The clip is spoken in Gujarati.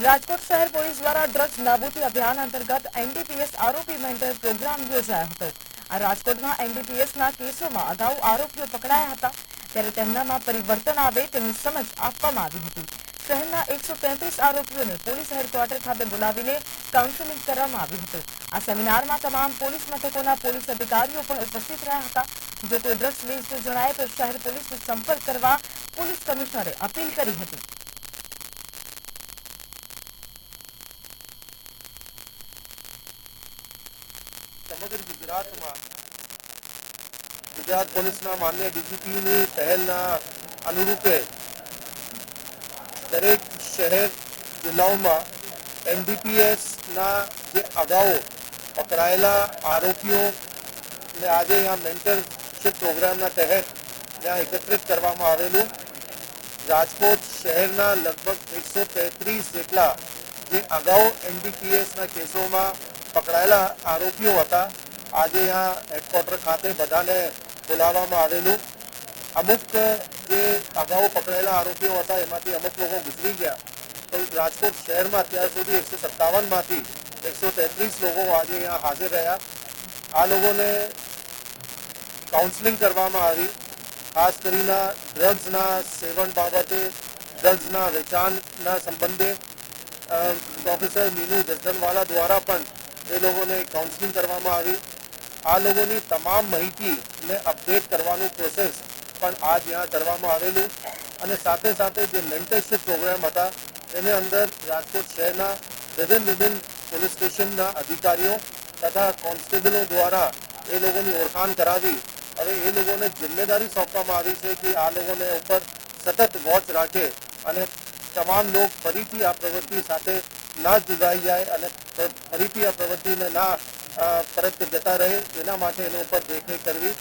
રાજકોટ શહેર પોલીસ દ્વારા ડ્રગ્સ નાબૂદી અભિયાન અંતર્ગત એનડીપીએસ આરોપી મેન્ટર પ્રોગ્રામ યોજાયો હતો. આ રાજકોટમાં એનડીપીએસના કેસોમાં અગાઉ આરોપીઓ પકડાયા હતા, ત્યારે તેમનામાં પરિવર્તન આવે તેની સમજ આપવામાં આવી હતી. શહેરના એકસો તેત્રીસ આરોપીઓને પોલીસ હેડક્વાર્ટર ખાતે બોલાવીને કાઉન્સેલિંગ કરવામાં આવ્યું હતું. આ સેમિનારમાં તમામ પોલીસ મથકોના પોલીસ અધિકારીઓ પણ ઉપસ્થિત રહ્યા હતા. જો કોઈ ડ્રગ્સ વેચતું જણાય તો શહેર પોલીસનો સંપર્ક કરવા પોલીસ કમિશનરે અપીલ કરી હતી. સમગ્ર ગુજરાતમાં ગુજરાત પોલીસના માન્ય ડીજીપીની પહેલના અનુરૂપે દરેક શહેર જિલ્લાઓમાં એમડીપીએસના જે અગાઉ પકડાયેલા આરોપીઓને આજે અહીંયા મેન્ટરશીપ પ્રોગ્રામના તહેત ત્યાં એકત્રિત કરવામાં આવેલું. રાજકોટ શહેરના લગભગ એકસો તેત્રીસ જેટલા જે અગાઉ એમડીપીએસના કેસોમાં પકડાયેલા આરોપીઓ હતા. આજે અહીંયા હેડક્વાર્ટર ખાતે બધાને બોલાવવામાં આવેલું. અમુક જે અગાઉ પકડાયેલા આરોપીઓ હતા, એમાંથી અમુક લોકો ગુજરી ગયા. તો રાજકોટ શહેરમાં અત્યાર સુધી એકસો સત્તાવનમાંથી એકસો તેત્રીસ લોકો આજે અહીંયા હાજર રહ્યા. આ લોકોને કાઉન્સેલિંગ કરવામાં આવી. ખાસ કરીને ડ્રગ્સના સેવન બાબતે ડ્રગ્સના વેચાણના સંબંધે પ્રોફેસર મીનુ જસદનવાલા દ્વારા પણ એ લોકોને કાઉન્સેલિંગ કરવામાં આવી. આ લોકોની તમામ માહિતીને અપડેટ કરવાનું પ્રોસેસ પણ આ જ્યાં કરવામાં આવેલું. અને સાથે સાથે જે મેન્ટરશીપ પ્રોગ્રામ હતા, એને અંદર રાજકોટ શહેરના વિભિન્ન વિભિન્ન પોલીસ સ્ટેશનના અધિકારીઓ તથા કોન્સ્ટેબલો દ્વારા એ લોકોની ઓળખાણ કરાવી. હવે એ લોકોને જિમ્મેદારી સોંપવામાં આવી છે કે આ લોકોને ઉપર સતત વોચ રાખે અને તમામ લોક ફરીથી આ પ્રવૃત્તિ સાથે ના જોડાઈ જાય અને ફરીથી આ પ્રવૃત્તિને ના પરત જતા રહે એના માટે એના ઉપર દેખરેખ કરવી.